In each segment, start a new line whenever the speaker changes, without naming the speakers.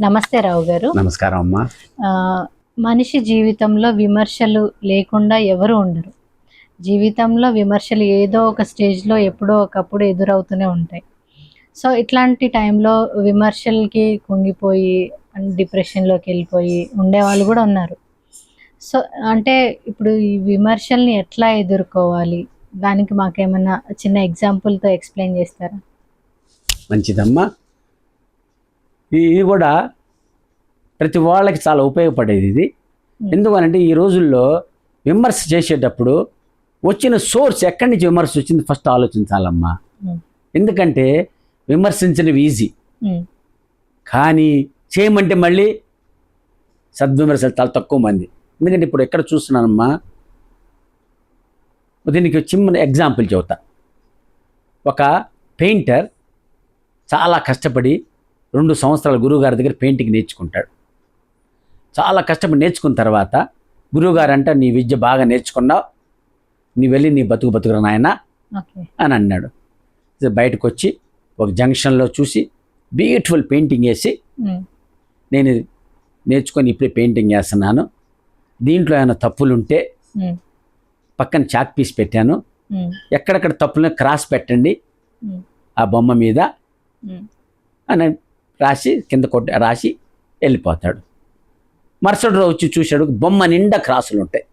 నమస్తే రావు గారు.
నమస్కారం అమ్మా.
మనిషి జీవితంలో విమర్శలు లేకుండా ఎవరు ఉండరు. జీవితంలో విమర్శలు ఏదో ఒక స్టేజ్లో ఎప్పుడో ఒకప్పుడు ఎదురవుతూనే ఉంటాయి. సో ఇట్లాంటి టైంలో విమర్శలకి కుంగిపోయి డిప్రెషన్లోకి వెళ్ళిపోయి ఉండేవాళ్ళు కూడా ఉన్నారు. సో అంటే ఇప్పుడు ఈ విమర్శల్ని ఎట్లా ఎదుర్కోవాలి? దానికి మాకేమన్నా చిన్న ఎగ్జాంపుల్తో ఎక్స్ప్లెయిన్ చేస్తారా?
మంచిదమ్మా. ఇది కూడా ప్రతి వాళ్ళకి చాలా ఉపయోగపడేది ఇది. ఎందుకనంటే ఈ రోజుల్లో విమర్శ చేసేటప్పుడు వచ్చిన సోర్స్ ఎక్కడి నుంచి విమర్శ వచ్చింది ఫస్ట్ ఆలోచించాలమ్మా. ఎందుకంటే విమర్శించడం ఈజీ. కానీ చేయమంటే మళ్ళీ సద్విమర్శలు చాలా తక్కువ మంది. ఎందుకంటే ఇప్పుడు ఎక్కడ చూస్తున్నానమ్మా? దీనికి చిన్న ఎగ్జాంపుల్ చెబుతా. ఒక పెయింటర్ చాలా కష్టపడి రెండు సంవత్సరాలు గురువుగారి దగ్గర పెయింటింగ్ నేర్చుకుంటాడు. చాలా కష్టపడి నేర్చుకున్న తర్వాత గురువుగారు అంట నీ విద్య బాగా నేర్చుకున్నావు నీ వెళ్ళి నీ బతుకు బతుకురా నాయన అని అన్నాడు. బయటకు వచ్చి ఒక జంక్షన్లో చూసి బ్యూటిఫుల్ పెయింటింగ్ వేసి నేను నేర్చుకొని ఇప్పుడే పెయింటింగ్ వేస్తున్నాను దీంట్లో ఏమైనా తప్పులుంటే పక్కన చాక్ పీస్ పెట్టాను. ఎక్కడెక్కడ తప్పులు క్రాస్ పెట్టండి ఆ బొమ్మ మీద. అని రాసి కింద కొట్టి రాసి వెళ్ళిపోతాడు. మరుసటి రోజు వచ్చి చూశాడు బొమ్మ నిండా క్రాసులు ఉంటాయి.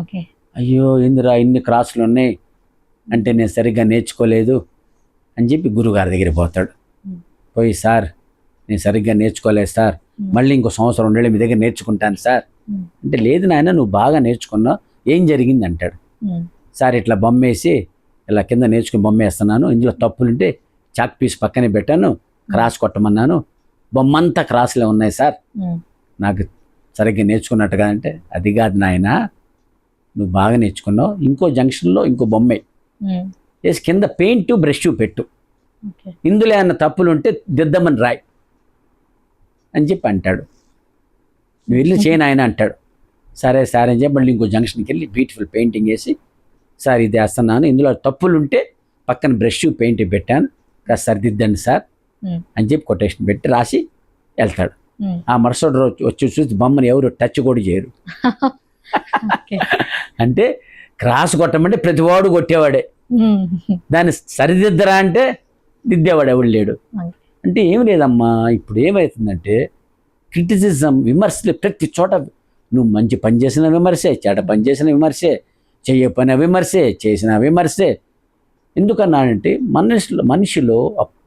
ఓకే.
అయ్యో ఇందిరా ఇన్ని క్రాసులు ఉన్నాయి? అంటే నేను సరిగ్గా నేర్చుకోలేదు అని చెప్పి గురుగారి దగ్గర పోతాడు. పోయి సార్ నేను సరిగ్గా నేర్చుకోలేదు సార్. మళ్ళీ ఇంకో సంవత్సరం రెండేళ్ళు మీ దగ్గర నేర్చుకుంటాను సార్. అంటే లేదు నాయన నువ్వు బాగా నేర్చుకున్నావు. ఏం జరిగింది? అంటాడు. సార్ ఇట్లా బొమ్మ వేసి ఇలా కింద నేర్చుకుని బొమ్మ వేస్తున్నాను ఇందులో తప్పులుంటే చాక్ పీస్ పక్కనే పెట్టాను. క్రాస్ కొట్టమన్నాను. బొమ్మ అంతా క్రాస్లే ఉన్నాయి సార్. నాకు సరిగ్గా నేర్చుకున్నట్టుగా అంటే అది కాదు నాయన నువ్వు బాగా నేర్చుకున్నావు. ఇంకో జంక్షన్లో ఇంకో బొమ్మే. వేసి కింద పెయింట్ బ్రష్ పెట్టు. ఇందులో ఏమన్నా తప్పులు ఉంటే దిద్దమని రాయ్ అని చెప్పి అంటాడు. నువ్వు వెళ్ళి చేయను ఆయన అంటాడు. సరే సరే అని చెప్పి మళ్ళీ ఇంకో జంక్షన్కి వెళ్ళి బ్యూటిఫుల్ పెయింటింగ్ వేసి సార్ ఇది వేస్తున్నాను. ఇందులో తప్పులు ఉంటే పక్కన బ్రష్ పెయింట్ పెట్టాను. కాస్త సరిదిద్దండి సార్. అని చెప్పి కొటేషన్ పెట్టి రాసి వెళ్తాడు.
ఉమ్,
ఆ మరుసటి రోజు వచ్చి చూసి బొమ్మని ఎవరు టచ్ కూడా చేయరు. అంటే క్రాస్ కొట్టమంటే ప్రతివాడు కొట్టేవాడే.
ఉమ్,
దాన్ని సరిదిద్దరా అంటే దిద్దేవాడు ఎవడు లేడు. అంటే ఏం లేదమ్మా ఇప్పుడు ఏమవుతుందంటే క్రిటిసిజం విమర్శలు ప్రతి చోట నువ్వు మంచి పని చేసిన విమర్శే చెడ్డ పని చేసిన విమర్శే చెయ్య పని విమర్శే చేసిన విమర్శే. ఎందుకన్నానంటే మనిషిలో మనిషిలో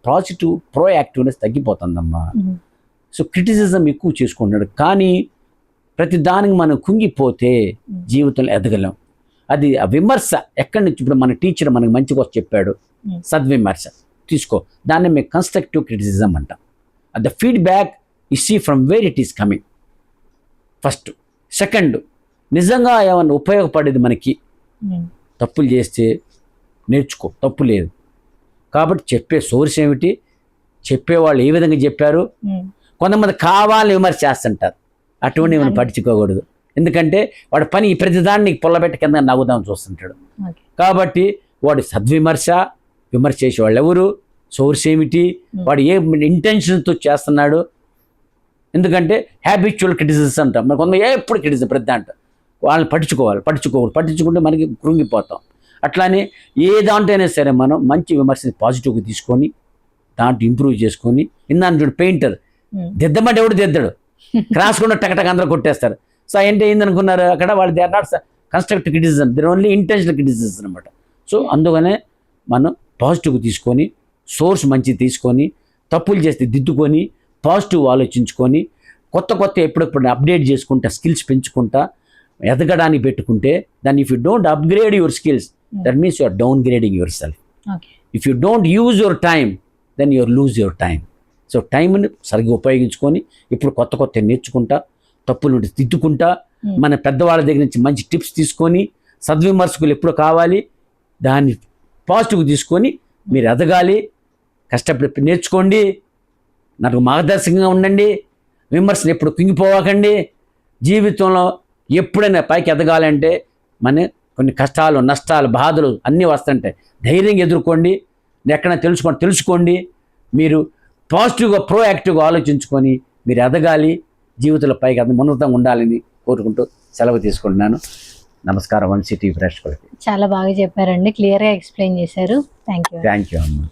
పాజిటివ్ ప్రోయాక్టివ్నెస్ తగ్గిపోతుందమ్మా. సో క్రిటిసిజం ఎక్కువ చేసుకుంటున్నాడు. కానీ ప్రతి దానికి మనం కుంగిపోతే జీవితంలో ఎదగలేం. అది ఆ విమర్శ. ఎక్కడి నుంచి? ఇప్పుడు మన టీచర్ మనకి మంచిగా చెప్పాడు. సద్విమర్శ. తీసుకో. దాన్ని మేము కన్స్ట్రక్టివ్ క్రిటిసిజం అంటాం. ద ఫీడ్బ్యాక్ ఈ see from where it is coming first second నిజంగా ఏమన్నా ఉపయోగపడేది మనకి? తప్పులు చేస్తే నేర్చుకో. తప్పు లేదు. కాబట్టి చెప్పే సోర్స్ ఏమిటి? చెప్పేవాళ్ళు ఏ విధంగా చెప్పారు? కొంతమంది కావాలని విమర్శ చేస్తుంటారు అటువంటి మనం పట్టించుకోకూడదు. ఎందుకంటే వాడి పని ఈ ప్రతిదాన్ని పొల్లబెట్టి కింద నవ్వుదాం చూస్తుంటాడు. కాబట్టి వాడు సద్విమర్శ విమర్శ చేసే వాళ్ళు ఎవరు? సోర్స్ ఏమిటి? వాడు ఏ ఇంటెన్షన్తో చేస్తున్నాడు? ఎందుకంటే హ్యాబిచువల్ క్రిటిసిజం అంటాం. మరి కొంత ఎప్పుడు క్రిటిసిజం ప్రతి దాంట్లో వాళ్ళని పట్టించుకోవాలి. పట్టించుకోవాలి పట్టించుకుంటే మనకి కృంగిపోతాం. అట్లానే ఏ దాంట్లోనే సరే మనం మంచి విమర్శని పాజిటివ్గా తీసుకొని దాంట్లో ఇంప్రూవ్ చేసుకొని ఇందాన్ని చూడు పెయింటర్
ఉమ్,
దిద్దమంటే ఎవడు దిద్దడు? క్రాస్ కూడా టకటక అందరూ కొట్టేస్తారు. సో ఏంటి ఏందనుకున్నారు అక్కడ? వాళ్ళు they are not constructive criticism they only intentional criticism అనమాట సో అందుకనే మనం పాజిటివ్ తీసుకొని సోర్స్ మంచిది తీసుకొని తప్పులు చేస్తే దిద్దుకొని పాజిటివ్ ఆలోచించుకొని కొత్త కొత్త ఎప్పుడెప్పుడు అప్డేట్ చేసుకుంటా స్కిల్స్ పెంచుకుంటా ఎదగడానికి పెట్టుకుంటే దాన్ని if you don't upgrade your skills that means you are downgrading yourself if you don't use your time then your lose your time so టైంని సరిగ్గా ఉపయోగించుకొని ఇప్పుడు కొత్త కొత్త నేర్చుకుంటా తప్పులు తిట్టుకుంటా
Hmm.
మన పెద్దవాళ్ళ దగ్గర నుంచి మంచి టిప్స్ తీసుకొని సద్విమర్శకులు ఎప్పుడు కావాలి దాన్ని పాజిటివ్ తీసుకొని మీరు ఎదగాలి కష్టపడి నేర్చుకోండి నాకు మార్గదర్శకంగా ఉండండి విమర్శలు ఎప్పుడు కుంగిపోవకండి జీవితంలో ఎప్పుడైనా పైకి ఎదగాలంటే మన కొన్ని కష్టాలు నష్టాలు బాధలు అన్నీ వస్తుంటాయి. ధైర్యంగా ఎదుర్కోండి. ఎక్కడ తెలుసుకోండి తెలుసుకోండి. మీరు పాజిటివ్గా ప్రోయాక్టివ్గా ఆలోచించుకొని మీరు ఎదగాలి. జీవితంలో పైకి అంత ఉన్నతంగా ఉండాలని కోరుకుంటూ సెలవు తీసుకుంటున్నాను. నమస్కారం. వన్ సిటీ ప్రేక్షకులకి
చాలా బాగా చెప్పారండి. క్లియర్గా ఎక్స్ప్లెయిన్ చేశారు. థ్యాంక్ యూ
థ్యాంక్ యూ అమ్మ.